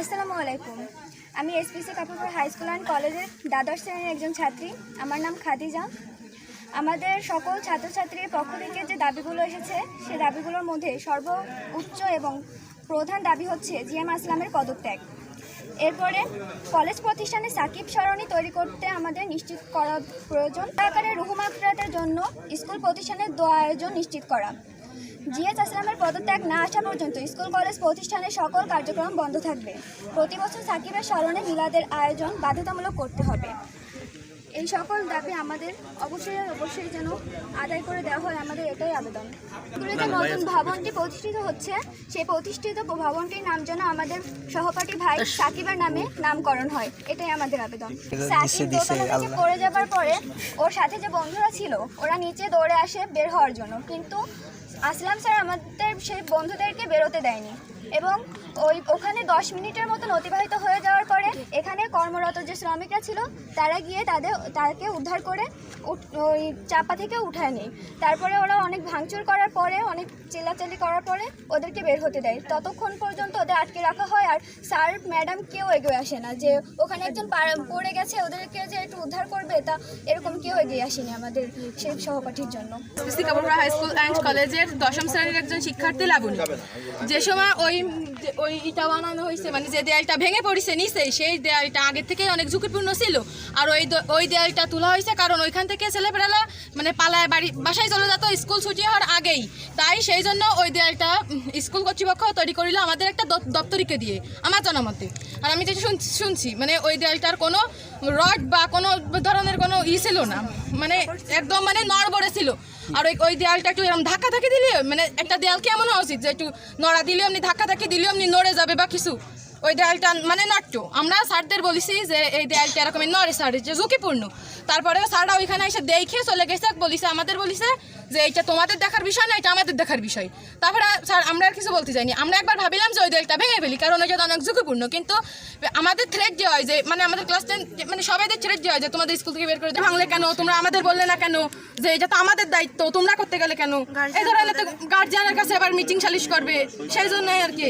আসসালামু আলাইকুম। আমি SPC Kapurpur high school and কলেজের দ্বাদশ শ্রেণির একজন ছাত্রী। আমার নাম খাদিজা। আমাদের সকল ছাত্রছাত্রীর পক্ষ থেকে যে দাবিগুলো এসেছে, সে দাবিগুলোর মধ্যে সর্ব উচ্চ এবং প্রধান দাবি হচ্ছে জিএম আসলামের পদত্যাগ। এরপরে কলেজ প্রতিষ্ঠানে সাকিব সরণি তৈরি করতে আমাদের নিশ্চিত করা প্রয়োজন। সরকারের রুহুম আখরাতের জন্য স্কুল প্রতিষ্ঠানের দোয়া আয়োজন নিশ্চিত করা। জিএস আসলামের পদত্যাগ না আসা পর্যন্ত স্কুল কলেজ প্রতিষ্ঠানের সকল কার্যক্রম বন্ধ থাকবে। প্রতি বছর সাকিবের স্মরণে মিলাদের আয়োজন বাধ্যতামূলক করতে হবে। এই সকল দাবি আমাদের অবশ্যই অবশ্যই যেন আদায় করে দেওয়া হয়। আমাদের এটাই আবেদন। যে নতুন ভবনটি প্রতিষ্ঠিত হচ্ছে। সেই প্রতিষ্ঠিত ভবনটির নাম যেন আমাদের সহপাঠী ভাই সাকিবের নামে নামকরণ হয়। এটাই আমাদের আবেদন। সাকিব দোতলা থেকে পড়ে যাবার পরে ওর সাথে যে বন্ধুরা ছিল ওরা নিচে দৌড়ে আসে বের হওয়ার জন্য। কিন্তু আসলাম স্যার, আমাদের সেই বন্ধুদেরকে বেরোতে দেয়নি। এবং ওই ওখানে দশ মিনিটের মতন অতিবাহিত হয়ে যাওয়ার কর্মরত যে শ্রমিকরা ছিল, তারা গিয়ে তাদের, তাকে উদ্ধার করে ওই চাপা থেকে উঠায় নেয়। তারপরে ওরা অনেক ভাঙচুর করার পরে, অনেক চিল্লাচাল্লি করার পরে ওদেরকে বের হতে দেয়। ততক্ষণ পর্যন্ত ওদের আটকে রাখা হয় আর স্যার, ম্যাডাম কেউ এগিয়ে আসে না। যে ওখানে একজন পড়ে গেছে, ওদেরকে যে একটু উদ্ধার করবে, তা এরকম কেউ এগিয়ে আসেনি আমাদের সেই সহপাঠীর জন্য। হাই স্কুল অ্যান্ড কলেজের দশম শ্রেণির একজন শিক্ষার্থী লাবণী। যে সময় ওই ওই ইটা বানানো হয়েছে মানে যে দেয়ালটা ভেঙে পড়েছে নিচে, সেই দেয়ালটা আগের থেকেই অনেক ঝুঁকিপূর্ণ ছিল। আর ওই ওই দেয়ালটা তোলা হয়েছে কারণ ওইখান থেকে ছেলেপেলা মানে পালায়, বাড়ি, বাসায় চলে যেত, স্কুল ছুটি হওয়ার আগেই। তাই সেই জন্য ওই দেয়ালটা স্কুল কর্তৃপক্ষ তৈরি করিল আমাদের একটা দপ- দপ্তরিকে দিয়ে, আমার জানা মতে। আর আমি যেটা শুন- শুনছি মানে ওই দেয়ালটার কোনো রড বা কোনো ধরনের কোনো ই ছিল না। মানে একদম মানে নড়বড়ে ছিল। আর ওই ওই দেয়ালটা একটু এরকম ধাক্কা ধাক্কি দিলে মানে একটা দেয়াল এমন হওয়া উচিত যে একটু নড়া দিলে এমনি ধাক্কা ধাক্কি দিলে এমনি নড়ে যাবে বা কিছু? ওই দেয়ালটা মানে নট্ট আমরা স্যারদের বলেছি যে এই দেয়ালটা এরকম নড়ে, স্যার যে ঝুঁকিপূর্ণ। তারপরে স্যাররা ওইখানে এসে দেখে চলে গেছে, বলিছে, আমাদের বলিছে যে এটা তোমাদের দেখার বিষয় না এটা আমাদের দেখার বিষয়। তারপরে স্যার, আমরা আর কিছু বলতে চাইনি। আমরা একবার ভাবিলাম যে ওই দেয়ালটা ভেঙে ফেলি, কারণ ওইটা অনেক ঝুঁকিপূর্ণ। কিন্তু আমাদের থ্রেট যে হয় যে মানে আমাদের ক্লাস টেন মানে সবাইদের থ্রেট যে হয় যে, তোমাদের স্কুল থেকে বের করে ভাঙলে কেন? তোমরা আমাদের বললে না কেন? যে এটা তো আমাদের দায়িত্ব, তোমরা করতে গেলে কেন? এই ধরনের তো গার্জিয়ানের কাছে আবার মিটিং সালিশ করবে, সেই জন্যই আর কি।